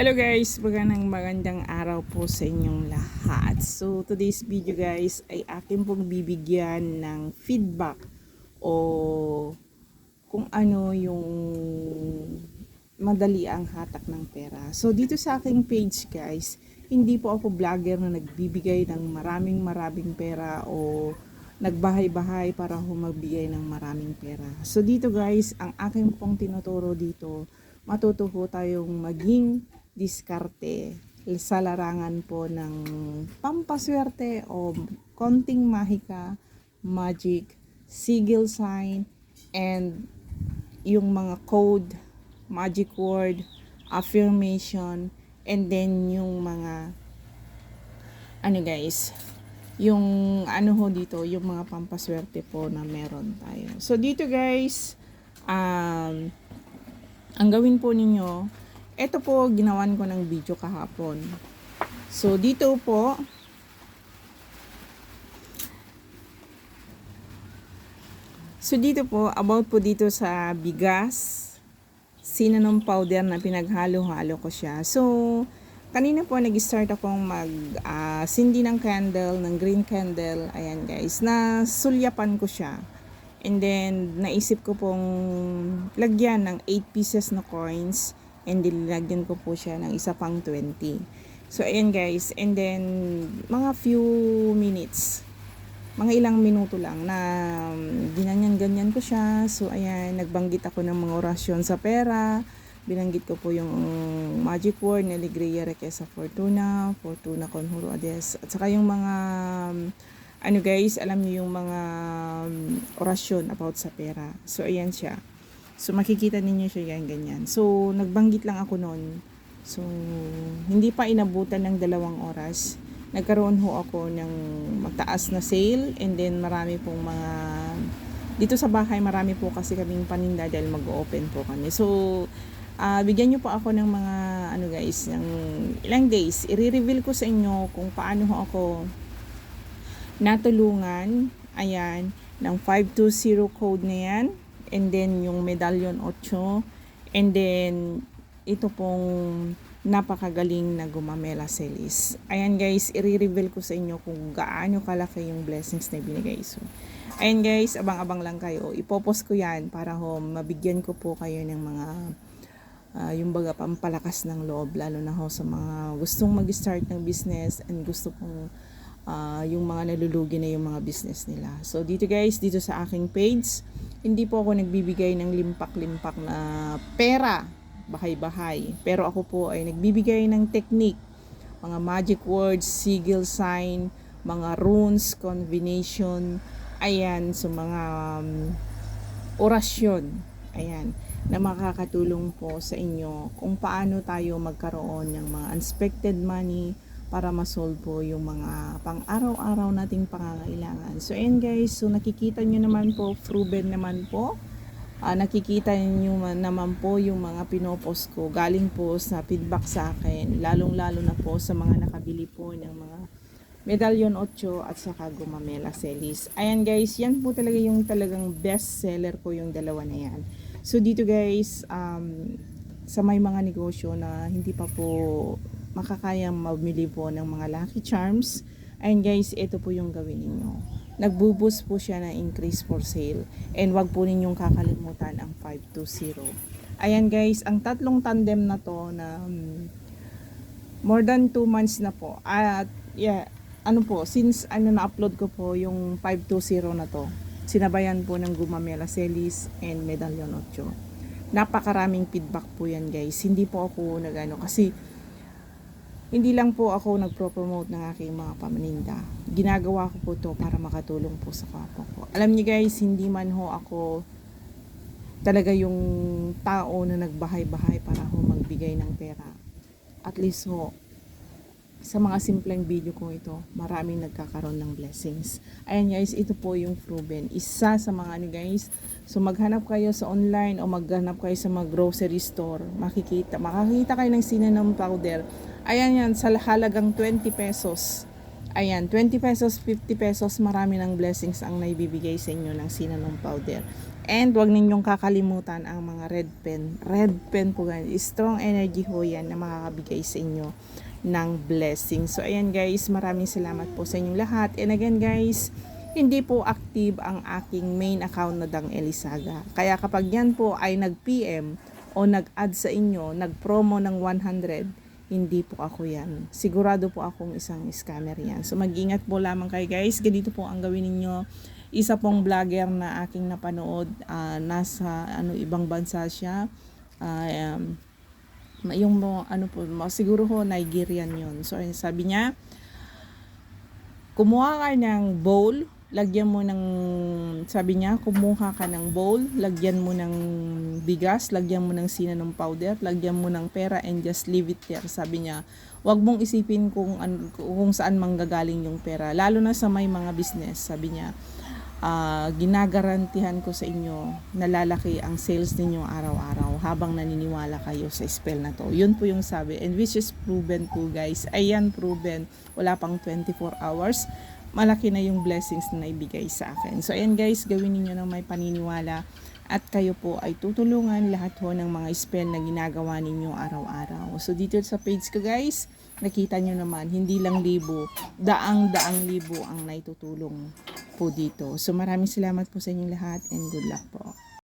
Hello guys, magandang magandang araw po sa inyong lahat. So today's video guys ay akin pong bibigyan ng feedback o kung ano yung madali ang hatak ng pera. So dito sa aking page guys, hindi po ako vlogger na nagbibigay ng maraming maraming pera o nagbahay-bahay para humabigay ng maraming pera. So dito guys, ang aking pong tinuturo dito, matuto po tayong maging diskarte sa larangan po ng pampaswerte o konting mahika, magic, sigil sign, and yung mga code, magic word, affirmation, and then yung mga ano guys, yung ano ho dito, yung mga pampaswerte po na meron tayo. So dito guys, um, ang gawin po ninyo, ito po ginawan ko ng video kahapon. So dito po, So dito po, about po dito sa bigas, cinnamon powder na pinaghalo-halo ko siya. So, kanina po nag-start akong mag ah, sindi ng candle, ng green candle. Ayan guys, na sulyapan ko siya. And then, naisip ko pong lagyan ng 8 pieces na coins. And then, lagyan ko po siya ng isa pang 20. So, ayan guys. And then, mga few minutes mga ilang minuto lang na um, ginanyan-ganyan ko siya. So, ayan, nagbanggit ako ng mga orasyon sa pera. Binanggit ko po yung magic word, Neligria Requesa Fortuna, Fortuna Conjuro Ades. At saka yung mga, um, ano guys, alam niyo yung mga um, orasyon about sa pera. So, ayan siya. So, makikita ninyo siya yan, ganyan. So, nagbanggit lang ako noon. So, hindi pa inabutan ng dalawang oras nagkaroon ho ako ng mataas na sale and then marami pong mga dito sa bahay marami po kasi kaming paninda dahil mag-open po kami. So, uh, bigyan niyo po ako ng mga ano guys, ng ilang days. I-reveal ko sa inyo kung paano ho ako natulungan, ayan, ng 520 code na yan. And then yung medallion 8 and then ito pong napakagaling na gumamela selis. Ayan guys, i-reveal ko sa inyo kung gaano kalaki yung blessings na binigay. So, ayan guys, abang-abang lang kayo. Ipopost ko yan para ho, mabigyan ko po kayo ng mga uh, yung baga pampalakas ng loob lalo na ho sa mga gustong mag-start ng business and gusto kong uh, yung mga nalulugi na yung mga business nila. So dito guys, dito sa aking page, hindi po ako nagbibigay ng limpak-limpak na pera bahay-bahay. Pero ako po ay nagbibigay ng technique, mga magic words, sigil sign, mga runes, combination, ayan, so mga um, orasyon, ayan, na makakatulong po sa inyo kung paano tayo magkaroon ng mga unexpected money para masolve po yung mga pang-araw-araw nating pangangailangan. So, ayan guys, so nakikita nyo naman po, proven naman po, uh, nakikita niyo naman po yung mga pinopost ko. Galing po sa feedback sa akin. Lalong lalo na po sa mga nakabili po ng mga medallion 8 at saka gumamela celis ayan guys. Yan po talaga yung talagang best seller ko yung dalawa na yan. So dito guys um, sa may mga negosyo na hindi pa po makakayang mamili po ng mga lucky charms ayan guys ito po yung gawin niyo nagbuboost po siya ng increase for sale. And wag po ninyong kakalimutan ang 520. Ayan guys, ang tatlong tandem na to na um, more than 2 months na po. At yeah, ano po, since ano na-upload ko po yung 520 na to, sinabayan po ng Gumamela Celis and Medallion 8. Napakaraming feedback po yan guys. Hindi po ako nagano kasi hindi lang po ako nagpro-promote ng aking mga pamaninda. Ginagawa ko po to para makatulong po sa kapwa ko. Alam niyo guys, hindi man ho ako talaga yung tao na nagbahay-bahay para ho magbigay ng pera. At least ho, sa mga simpleng video ko ito, maraming nagkakaroon ng blessings. Ayan guys, ito po yung proven. Isa sa mga ano guys, so maghanap kayo sa online o maghanap kayo sa mga grocery store, makikita, makakita kayo ng cinnamon powder. Ayan yan, sa halagang 20 pesos. Ayan, 20 pesos, 50 pesos, marami ng blessings ang naibibigay sa inyo ng cinnamon powder. And wag ninyong kakalimutan ang mga red pen. Red pen po guys. Strong energy ho yan na makakabigay sa inyo ng blessing. So ayan guys, maraming salamat po sa inyong lahat. And again guys, hindi po active ang aking main account na Dang Elisaga. Kaya kapag yan po ay nag-PM o nag-add sa inyo, nag-promo ng 100, hindi po ako yan. Sigurado po akong isang scammer yan. So mag-ingat po lamang kayo guys. Ganito po ang gawin ninyo. Isa pong vlogger na aking napanood, ah, nasa ano ibang bansa siya. Ah, um, yung mo, ano po, siguro ho Nigerian yon So sabi niya, kumuha ka ng bowl, lagyan mo ng, sabi niya, kumuha ka ng bowl, lagyan mo ng bigas, lagyan mo ng cinnamon powder, lagyan mo ng pera and just leave it there. Sabi niya, wag mong isipin kung, kung saan manggagaling yung pera. Lalo na sa may mga business, sabi niya, ah, ginagarantihan ko sa inyo na lalaki ang sales ninyo araw-araw habang naniniwala kayo sa spell na to. Yun po yung sabi. And which is proven po guys. Ayan proven. Wala pang 24 hours. Malaki na yung blessings na naibigay sa akin. So ayan guys, gawin niyo ng may paniniwala at kayo po ay tutulungan lahat ho ng mga spell na ginagawa ninyo araw-araw. So dito sa page ko guys, nakita nyo naman, hindi lang libo, daang-daang libo ang naitutulong po dito. So maraming salamat po sa inyong lahat and good luck po.